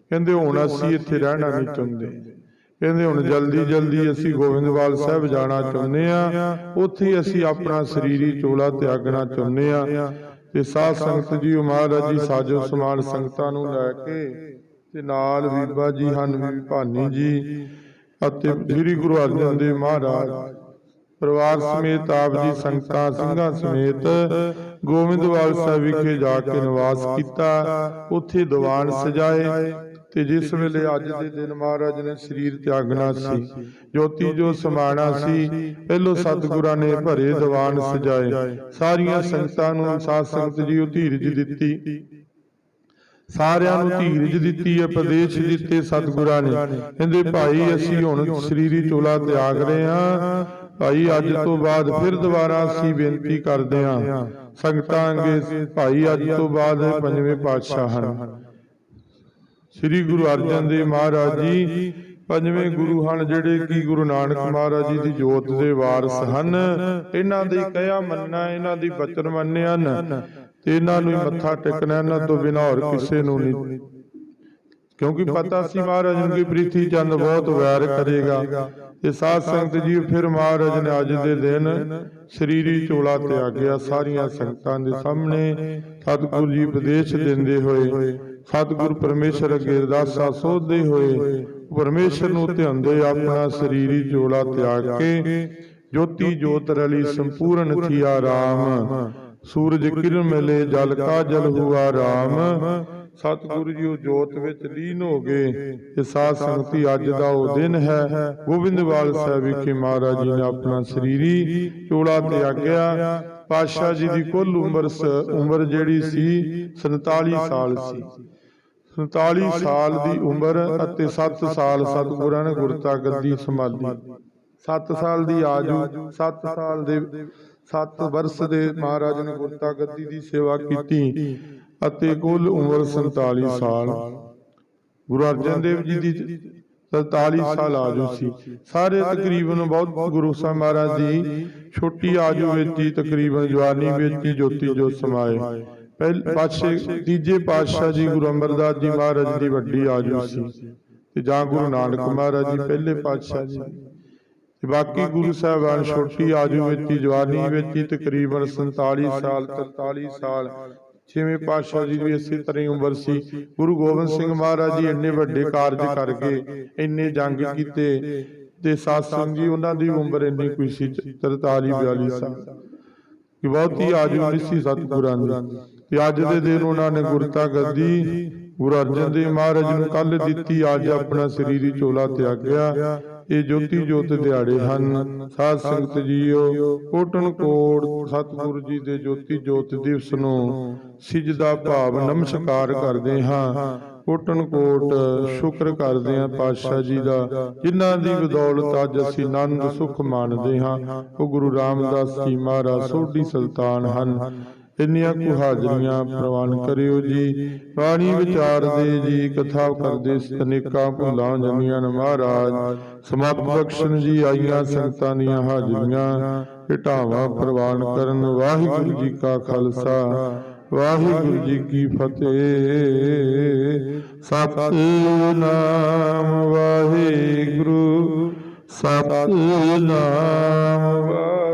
ਕਹਿੰਦੇ ਹੁਣ ਅਸੀਂ ਇੱਥੇ ਰਹਿਣਾ ਨਹੀਂ ਚਾਹੁੰਦੇ। ਕਹਿੰਦੇ ਹੁਣ ਜਲਦੀ ਜਲਦੀ ਅਸੀਂ ਗੋਬਿੰਦਵਾਲ ਸਾਹਿਬ ਜਾਣਾ ਚਾਹੁੰਦੇ ਆ ਉੱਥੇ ਅਸੀਂ ਆਪਣਾ ਸਰੀਰੀ ਚੋਲਾ ਤਿਆਗਣਾ ਚਾਹੁੰਦੇ ਆ ਤੇ ਸਾਧ ਸੰਗਤ ਜੀ ਮਹਾਰਾਜ ਜੀ ਸਾਜੋ ਸਮਾਨ ਸੰਗਤਾਂ ਨੂੰ ਲੈ ਕੇ ਤੇ ਨਾਲ ਬੀਬਾ ਜੀ ਹਨ ਬੀਬੀ ਭਾਨੀ ਜੀ ਅਤੇ ਸ੍ਰੀ ਗੁਰੂ ਅਰਜਨ ਦੇਵ ਮਹਾਰਾਜ। ਪਰਿਵਾਰ ਸਮੇਤ ਆਪ ਜੀ ਸੰਗਤਾਂ ਸਿੰਘਾਂ ਸਮੇਤ ਗੋਬਿੰਦਵਾਲ ਸਾਹਿਬ ਵਿਖੇ ਜਾ ਕੇ ਨਿਵਾਸ ਕੀਤਾ। ਉੱਥੇ ਦੀਵਾਨ ਸਜਾਏ। ਤੇ ਜਿਸ ਵੇਲੇ ਅੱਜ ਦੇ ਦਿਨ ਮਹਾਰਾਜ ਨੇ ਸਰੀਰ ਤਿਆਗਣਾ ਸੀ, ਜੋਤੀ ਜੋ ਸਮਾਣਾ ਸੀ, ਪਹਿਲੋ ਸਤਿਗੁਰਾਂ ਨੇ ਭਰੇ ਦੀਵਾਨ ਸਜਾਏ, ਸਾਰੀਆਂ ਸੰਗਤਾਂ ਨੂੰ ਸਾਧ ਸੰਗਤ ਜੀ ਉਹ ਧੀਰਜ ਦਿੱਤੀ। ਸਾਰਿਆਂ ਨੂੰ ਧੀਰਜ ਦਿੱਤੀ, ਉਪਦੇਸ਼ ਦਿੱਤੇ ਸਤਿਗੁਰਾਂ ਨੇ। ਕਹਿੰਦੇ, ਭਾਈ, ਅਸੀਂ ਹੁਣ ਸਰੀਰੀ ਚੋਲਾ ਤਿਆਗ ਰਹੇ ਹਾਂ। ਭਾਈ, ਅੱਜ ਤੋਂ ਬਾਅਦ ਫਿਰ ਦੁਬਾਰਾ ਅਸੀਂ ਬੇਨਤੀ ਕਰਦੇ ਹਾਂ। ਸੰਗਤਾਂ ਅੱਗੇ, ਭਾਈ, ਅੱਜ ਤੋਂ ਬਾਅਦ ਇਹ ਪੰਜਵੇਂ ਪਾਤਸ਼ਾਹ ਹਨ। ਸ੍ਰੀ ਗੁਰੂ ਅਰਜਨ ਦੇਵ ਮਹਾਰਾਜ ਜੀ ਪੰਜਵੇਂ ਗੁਰੂ ਹਨ ਜਿਹੜੇ ਕੀ ਗੁਰੂ ਨਾਨਕ ਮਹਾਰਾਜ ਜੀ ਦੀ ਜੋਤ ਦੇ ਵਾਰਸ ਹਨ। ਇਹਨਾਂ ਦੀ ਕਹਿਆ ਮੰਨਣਾ ਇਹਨਾਂ ਦੀ ਬਚਨ ਮੰਨੇ ਹਨ ਤੇ ਇਹਨਾਂ ਨੂੰ ਮੱਥਾ ਟੇਕਣਾ ਇਹਨਾਂ ਤੋਂ ਬਿਨਾਂ ਹੋਰ ਕਿਸੇ ਨੂੰ ਨਹੀਂ। ਕਿਉਂਕਿ ਪਤਾ ਸੀ ਮਹਾਰਾਜ ਨੂੰ ਕਿ ਪ੍ਰੀਤੀ ਚੰਦ ਬਹੁਤ ਵੈਰ ਕਰੇਗਾ। ਤੇ ਸਾਧ ਸੰਗਤ ਜੀ ਫਿਰ ਮਹਾਰਾਜ ਨੇ ਅੱਜ ਦੇ ਦਿਨ ਸਰੀਰੀ ਚੋਲਾ ਤਿਆਗਿਆ ਸਾਰੀਆਂ ਸੰਗਤਾਂ ਦੇ ਸਾਹਮਣੇ। ਸਤਿਗੁਰੂ ਜੀ ਉਪਦੇਸ਼ ਦਿੰਦੇ ਹੋਏ। ਸਤਿਗੁਰ ਪਰਮੇਸ਼ਰ ਅੱਗੇ ਅਰਦਾਸਾਂ ਸੋਧਦੇ ਹੋਏ ਪਰਮੇਸ਼ਰ ਨੂੰ ਧਿਆਉਂਦੇ ਆਪਣਾ ਸਰੀਰੀ ਚੋਲਾ ਤਿਆਗ ਕੇ ਜੋਤੀ ਜੋਤ ਰਲੀ ਸੰਪੂਰਨ ਥੀਆ ਰਾਮ ਸੂਰਜ ਕਿਰਨ ਮਿਲੇ, ਜਲ ਕਾ ਜਲ ਹੁਆ ਰਾਮ। ਸਤਿਗੁਰੂ ਜੀ ਉਹ ਜੋਤ ਵਿੱਚ ਲੀਨ ਹੋ ਗਏ। ਤੇ ਸਾਧ ਸੰਗਤੀ ਅੱਜ ਦਾ ਉਹ ਦਿਨ ਹੈ। ਗੋਬਿੰਦਵਾਲ ਸਾਹਿਬ ਵਿਖੇ ਮਹਾਰਾਜ ਜੀ ਨੇ ਆਪਣਾ ਸਰੀਰੀ ਚੋਲਾ ਤਿਆਗਿਆ। ਪਾਤਸ਼ਾਹ ਜੀ ਦੀ ਕੁੱਲ ਉਮਰ ਉਮਰ ਜਿਹੜੀ ਸੀ 47 ਸਾਲ ਸੀ। 47 ਸਾਲ ਦੀ ਉਮਰ ਅਤੇ 7 ਸਾਲ ਸਤਿਗੁਰਾਂ ਨੇ ਗੁਰਤਾ ਗੱਦੀ ਸੰਭਾਲੀ 7 ਸਾਲ ਦੀ ਆਜੂ 7 ਸਾਲ ਦੇ 7 ਵਰਸ ਦੇ ਮਹਾਰਾਜ ਨੇ ਗੁਰਤਾ ਗੱਦੀ ਦੀ ਸੇਵਾ ਕੀਤੀ ਅਤੇ ਕੁੱਲ ਉਮਰ 47 ਸਾਲ। ਗੁਰੂ ਅਰਜਨ ਦੇਵ ਜੀ ਦੀ 47 ਸਾਲ ਆਜੂ ਸੀ। ਸਾਰੇ ਤਕਰੀਬਨ ਬਹੁਤ ਗੁਰੂ ਸਾਹਿਬ ਮਹਾਰਾਜ ਦੀ ਛੋਟੀ ਆਜੂ ਵਿੱਚ ਹੀ ਤਕਰੀਬਨ ਜਵਾਨੀ ਵਿੱਚ ਹੀ ਜੋਤੀ ਜੋਤ ਸਮਾਏ। ਪਹਿਲ ਪਾਤਸ਼ਾਹ ਤੀਜੇ ਪਾਤਸ਼ਾਹ ਜੀ ਗੁਰੂ ਅਮਰਦਾਸ ਜੀ ਮਹਾਰਾਜ ਦੀ ਵੱਡੀ ਆਜੂ ਸੀ। ਤੇ ਜਾਂ ਗੁਰੂ ਨਾਨਕ ਮਹਾਰਾਜ ਜੀ ਪਹਿਲੇ ਪਾਤਸ਼ਾਹ ਜੀ। ਤੇ ਬਾਕੀ ਗੁਰੂ ਸਾਹਿਬਾਨ ਛੋਟੀ ਆਜੂ ਵਿੱਚ ਹੀ ਜਵਾਨੀ ਵਿੱਚ ਹੀ ਤਕਰੀਬਨ 47 ਸਾਲ 43 ਸਾਲ ਛੇਵੇਂ ਪਾਤਸ਼ਾਹ ਜੀ ਦੀ ਇਸੇ ਤਰ੍ਹਾਂ ਹੀ ਉਮਰ ਸੀ। ਗੁਰੂ ਗੋਬਿੰਦ ਸਿੰਘ ਮਹਾਰਾਜ ਜੀ ਇੰਨੇ ਵੱਡੇ ਕਾਰਜ ਕਰਕੇ ਇੰਨੇ ਜੰਗ ਕੀਤੇ ਤੇ ਸਾਸੰਗ ਜੀ ਉਹਨਾਂ ਦੀ ਉਮਰ ਇੰਨੀ ਕੋਈ ਸੀ 43 42 ਸਾਲ ਕਿ ਬਹੁਤੀ ਆਜੂ ਨਹੀਂ ਸੀ ਸਤਿਗੁਰਾਂ ਦੀ ਤੇ ਅੱਜ ਦੇ ਦਿਨ ਉਹਨਾਂ ਨੇ ਗੁਰਤਾ ਗੱਦੀ ਗੁਰੂ ਅਰਜਨ ਦੇਵ ਮਹਾਰਾਜ ਨੂੰ ਕੱਲ ਦਿੱਤੀ, ਅੱਜ ਆਪਣਾ ਸਰੀਰੀ ਚੋਲਾ ਤਿਆਗਿਆ ਇਹ ਜੋਤੀ ਜੋਤ ਦਿਹਾੜੇ ਹਨ। ਸਾਧ ਸੰਗਤ ਜੀਓ, ਕੋਟਨ ਕੋਟ ਸਤਿਗੁਰੂ ਜੀ ਦੇ ਜੋਤੀ ਜੋਤ ਦਿਵਸ ਨੂੰ ਸਿਜਦਾ ਭਾਵ ਨਮਸਕਾਰ ਕਰਦੇ ਹਾਂ। ਕੋਟਨ ਕੋਟ ਸ਼ੁਕਰ ਕਰਦੇ ਹਾਂ ਪਾਤਸ਼ਾਹ ਜੀ ਦਾ, ਜਿਨ੍ਹਾਂ ਦੀ ਬਦੌਲਤ ਅੱਜ ਅਸੀਂ ਆਨੰਦ ਸੁਖ ਮਾਣਦੇ ਹਾਂ। ਉਹ ਗੁਰੂ ਰਾਮਦਾਸ ਜੀ ਮਹਾਰਾਜ ਸੋਢੀ ਸੁਲਤਾਨ ਹਨ। ਇੰਨੀਆਂ ਕੁ ਹਾਜ਼ਰੀਆਂ ਪ੍ਰਵਾਨ ਕਰਿਓ ਜੀ। ਬਾਣੀ ਵਿਚਾਰਦੇ ਜੀ ਕਥਾ ਕਰਦੇ ਅਨੇਕਾਂ ਭੁੱਲਾਂ ਜੰਮੀਆਂ ਨੇ ਮਹਾਰਾਜ। ਸਮਾਪਤ ਬਖਸ਼ਣ ਜੀ ਆਈਆਂ ਸੰਗਤਾਂ ਦੀਆਂ ਹਾਜ਼ਰੀਆਂ। ਘਟਾਵਾਂ ਪ੍ਰਵਾਨ ਕਰਨ ਵਾਹਿਗੁਰੂ ਜੀ ਕਾ ਖਾਲਸਾ। ਵਾਹਿਗੁਰੂ ਜੀ ਕੀ ਫਤਿਹ। ਸਤਨਾਮ ਵਾਹਿਗੁਰੂ। ਸਤਨਾਮ ਵਾਹਿਗੁਰੂ